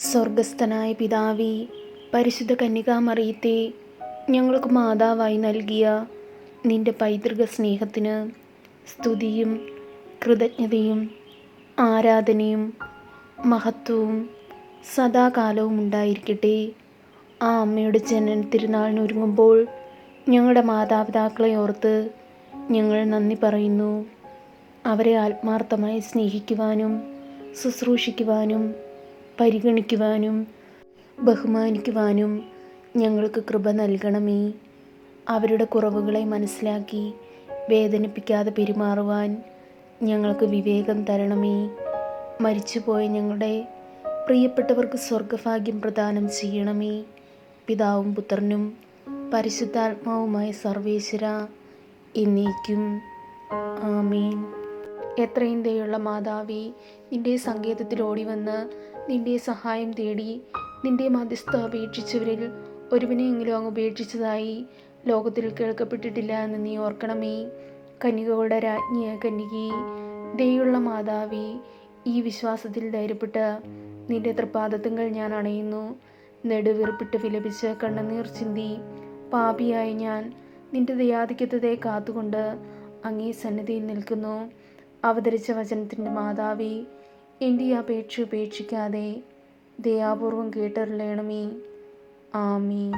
സ്വർഗസ്ഥനായ പിതാവി പരിശുദ്ധ കന്യകാമറിയത്തെ ഞങ്ങൾക്ക് മാതാവായി നൽകിയ നിന്റെ പൈതൃക സ്നേഹത്തിന് സ്തുതിയും കൃതജ്ഞതയും ആരാധനയും മഹത്വവും സദാകാലവും ഉണ്ടായിരിക്കട്ടെ. ആ അമ്മയുടെ ജനന തിരുനാളിനൊരുങ്ങുമ്പോൾ ഞങ്ങളുടെ മാതാപിതാക്കളെ ഓർത്ത് ഞങ്ങൾ നന്ദി പറയുന്നു. അവരെ ആത്മാർത്ഥമായി സ്നേഹിക്കുവാനും ശുശ്രൂഷിക്കുവാനും പരിഗണിക്കുവാനും ബഹുമാനിക്കുവാനും ഞങ്ങൾക്ക് കൃപ നൽകണമേ. അവരുടെ കുറവുകളെ മനസ്സിലാക്കി വേദനിപ്പിക്കാതെ പെരുമാറുവാൻ ഞങ്ങൾക്ക് വിവേകം തരണമേ. മരിച്ചുപോയ ഞങ്ങളുടെ പ്രിയപ്പെട്ടവർക്ക് സ്വർഗഭാഗ്യം പ്രദാനം ചെയ്യണമേ. പിതാവും പുത്രനും പരിശുദ്ധാത്മാവുമായ സർവേശ്വര എന്നേക്കും. ആമേൻ. എത്രയും ദയുള്ള മാതാവി നിന്റെ സങ്കേതത്തിൽ ഓടി വന്ന് നിന്റെ സഹായം തേടി നിന്റെ മധ്യസ്ഥ അപേക്ഷിച്ചവരിൽ ഒരുവിനെയെങ്കിലും അങ്ങ് ഉപേക്ഷിച്ചതായി ലോകത്തിൽ കേൾക്കപ്പെട്ടിട്ടില്ല എന്ന് നീ ഓർക്കണമേ. കന്യകകളുടെ രാജ്ഞിയ കന്യകി ദയുള്ള മാതാവി ഈ വിശ്വാസത്തിൽ ധൈര്യപ്പെട്ട് നിന്റെ തൃപ്പാദത്തുങ്ങൾ ഞാൻ അണയുന്നു. നെടുവീർപ്പിട്ട് വിലപിച്ച് കണ്ണുനീർ ചിന്തി പാപിയായ ഞാൻ നിന്റെ ദയാധിക്യത്തെ കാത്തുകൊണ്ട് അങ്ങേ സന്നിധിയിൽ നിൽക്കുന്നു. അവതരിച്ച വചനത്തിന്റെ മാതാവേ എന്റെ ഈ അപേക്ഷ ഉപേക്ഷിക്കാതെ ദയാപൂർവം കേട്ടറിയണമേ ആമീൻ.